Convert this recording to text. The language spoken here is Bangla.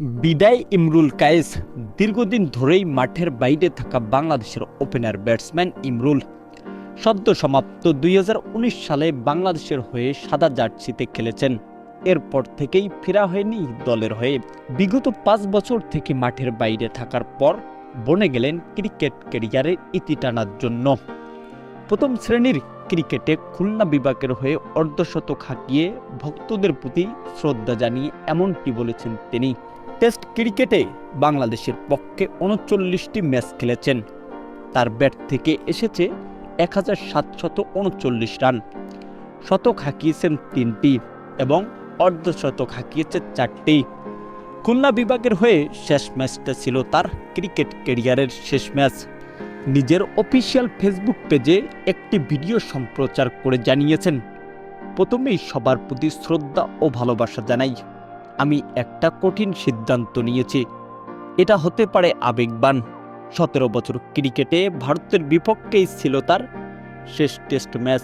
বিদায় ইমরুল কায়েস দীর্ঘদিন ধরেই মাঠের বাইরে থাকা বাংলাদেশের ওপেনার ব্যাটসম্যান ইমরুল। সদ্য সমাপ্ত দুই হাজার উনিশ সালে বাংলাদেশের হয়ে সাদা জার্সিতে খেলেছেন। এরপর থেকেই ফেরা হয়নি দলের হয়ে। বিগত পাঁচ বছর থেকে মাঠের বাইরে থাকার পর বনে গেলেন ক্রিকেট ক্যারিয়ারের ইতি টানার জন্য। প্রথম শ্রেণির ক্রিকেটে খুলনা বিভাগের হয়ে অর্ধশতক হাঁকিয়ে ভক্তদের প্রতি শ্রদ্ধা জানিয়ে এমনটি বলেছেন তিনি। টেস্ট ক্রিকেটে বাংলাদেশের পক্ষে উনচল্লিশটি ম্যাচ খেলেছেন। তার ব্যাট থেকে এসেছে এক হাজার সাতশত উনচল্লিশ রান। শতক হাঁকিয়েছেন তিনটি এবং অর্ধশতক হাঁকিয়েছে চারটি। খুলনা বিভাগের হয়ে শেষ ম্যাচটা ছিল তার ক্রিকেট ক্যারিয়ারের শেষ ম্যাচ। নিজের অফিসিয়াল ফেসবুক পেজে একটি ভিডিও সম্প্রচার করে জানিয়েছেন। প্রথমেই সবার প্রতি শ্রদ্ধা ও ভালোবাসা জানাই। আমি একটা কঠিন সিদ্ধান্ত নিয়েছি। এটা হতে পারে আবেগবান। সতেরো বছর ক্রিকেটে ভারতের বিপক্ষেই ছিল তার শেষ টেস্ট ম্যাচ।